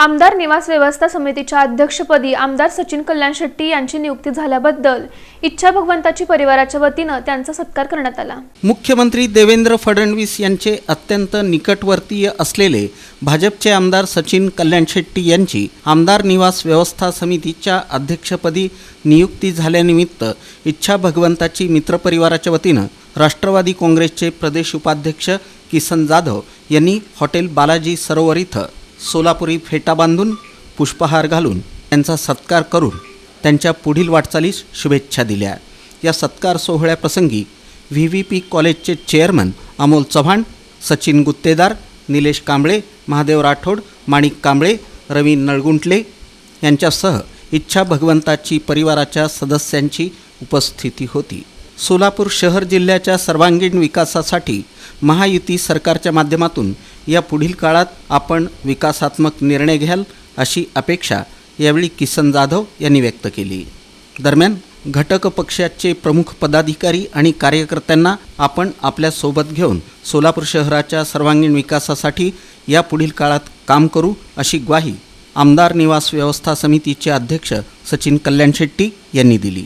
आमदार निवास व्यवस्था समितीच्या अध्यक्षपदी आमदार सचिन कल्याण शेट्टी यांची नियुक्ती झाल्याबद्दल इच्छा भगवंताची परिवाराच्या वतीनं त्यांचा सत्कार करण्यात आला. मुख्यमंत्री देवेंद्र फडणवीस यांचे अत्यंत निकटवर्तीय असलेले भाजपचे आमदार सचिन कल्याण शेट्टी यांची आमदार निवास व्यवस्था समितीच्या अध्यक्षपदी नियुक्ती झाल्यानिमित्त इच्छा भगवंताची मित्रपरिवाराच्या वतीनं राष्ट्रवादी काँग्रेसचे प्रदेश उपाध्यक्ष किसन जाधव यांनी हॉटेल बालाजी सरोवर इथं सोलापुरी फेटा बांधून पुष्पहार घालून त्यांचा सत्कार करून त्यांच्या पुढील वाटचालीस शुभेच्छा दिल्या. या सत्कार सोहळ्याप्रसंगी व्ही व्ही पी कॉलेजचे चेअरमन अमोल चव्हाण सचिन गुत्तेदार निलेश कांबळे महादेव राठोड माणिक कांबळे रवी नळगुंटले यांच्यासह इच्छा भगवंताची परिवाराच्या सदस्यांची उपस्थिती होती. सोलापूर शहर जिल्ह्याच्या सर्वांगीण विकासासाठी महायुती सरकारच्या माध्यमातून या पुढील काळात आपण विकासात्मक निर्णय घ्याल अशी अपेक्षा यावेळी किसन जाधव यांनी व्यक्त केली. दरम्यान घटक पक्षाचे प्रमुख पदाधिकारी आणि कार्यकर्त्यांना आपण आपल्यासोबत घेऊन सोलापूर शहराच्या सर्वांगीण विकासासाठी या पुढील काळात काम करू अशी ग्वाही आमदार निवास व्यवस्था समितीचे अध्यक्ष सचिन कल्याण शेट्टी यांनी दिली.